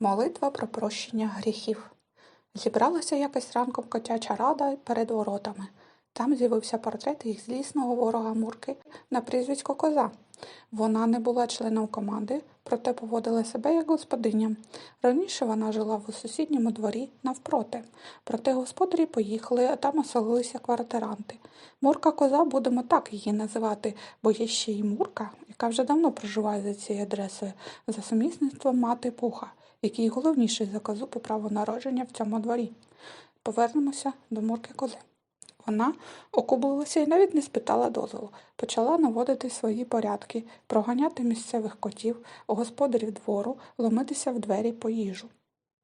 Молитва про прощення гріхів. Зібралася якось ранком котяча рада перед воротами. Там з'явився портрет їх злісного ворога Мурки на прізвисько Коза. Вона не була членом команди, проте поводила себе як господиня. Раніше вона жила в сусідньому дворі навпроти. Проте господарі поїхали, а там оселилися квартиранти. Мурка Коза будемо так її називати, бо є ще й Мурка, яка вже давно проживає за цією адресою, за сумісництвом мати Пуха, який головніший за козу по праву народження в цьому дворі. Повернемося до Мурки Кози. Вона окублилася і навіть не спитала дозволу. Почала наводити свої порядки, проганяти місцевих котів, господарів двору, ломитися в двері по їжу.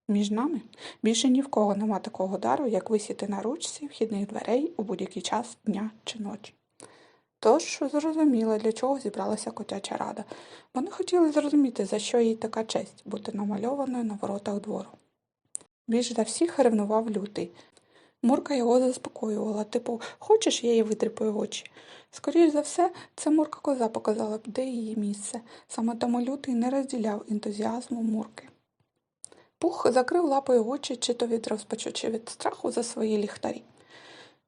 Між нами більше ні в кого нема такого дару, як висіти на ручці вхідних дверей у будь-який час дня чи ночі. Тож зрозуміла, для чого зібралася котяча рада. Вони хотіли зрозуміти, за що їй така честь бути намальованою на воротах двору. Більш за всіх ревнував лютий. Мурка його заспокоювала, типу, хочеш, я їй витріпаю очі. Скоріш за все, це Мурка коза показала б, де її місце. Саме тому лютий не розділяв ентузіазму Мурки. Пух закрив лапою очі, чи то від розпачу, чи від страху за свої ліхтарі.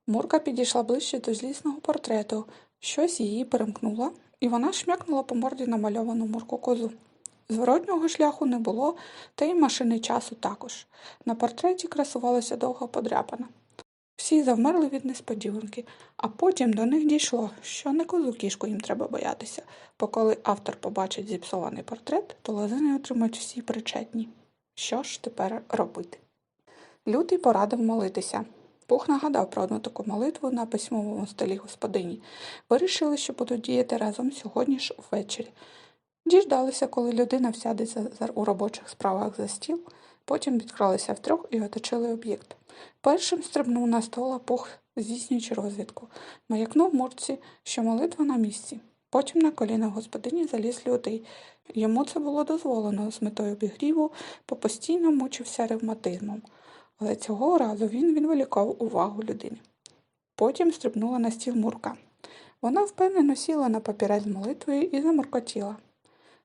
Мурка підійшла ближче до злісного портрету, щось її перемкнуло, і вона шмякнула по морді намальовану Мурку козу. Зворотнього шляху не було, та й машини часу також. На портреті красувалася довга подряпана. Всі завмерли від несподіванки, а потім до них дійшло, що не козу кішку їм треба боятися, бо коли автор побачить зіпсований портрет, то лозини отримають всі причетні. Що ж тепер робити? Лютий порадив молитися. Пух нагадав про одну таку молитву на письмовому столі господині. Вирішили, що будуть діяти разом сьогодні ж увечері. Діждалися, коли людина всядеться у робочих справах за стіл, потім відкралися втрьох і оточили об'єкт. Першим стрибнув на стола пух, здійснюючи розвідку. Маякнув мурці, що молитва на місці. Потім на коліна господині заліз лютий. Йому це було дозволено з метою обігріву, бо постійно мучився ревматизмом. Але цього разу він відволікав увагу людини. Потім стрибнула на стіл Мурка. Вона впевнено сіла на папірець молитвою і замуркотіла.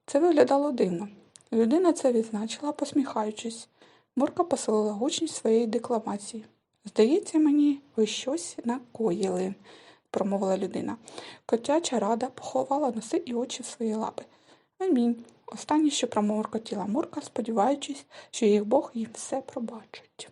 Це виглядало дивно. Людина це відзначила, посміхаючись. Мурка посилила гучність своєї декламації. Здається мені, ви щось накоїли, промовила людина. Котяча рада поховала носи і очі в свої лапи. Амінь. Останнє, що проморкотіла Мурка, сподіваючись, що їх Бог їм все пробачить.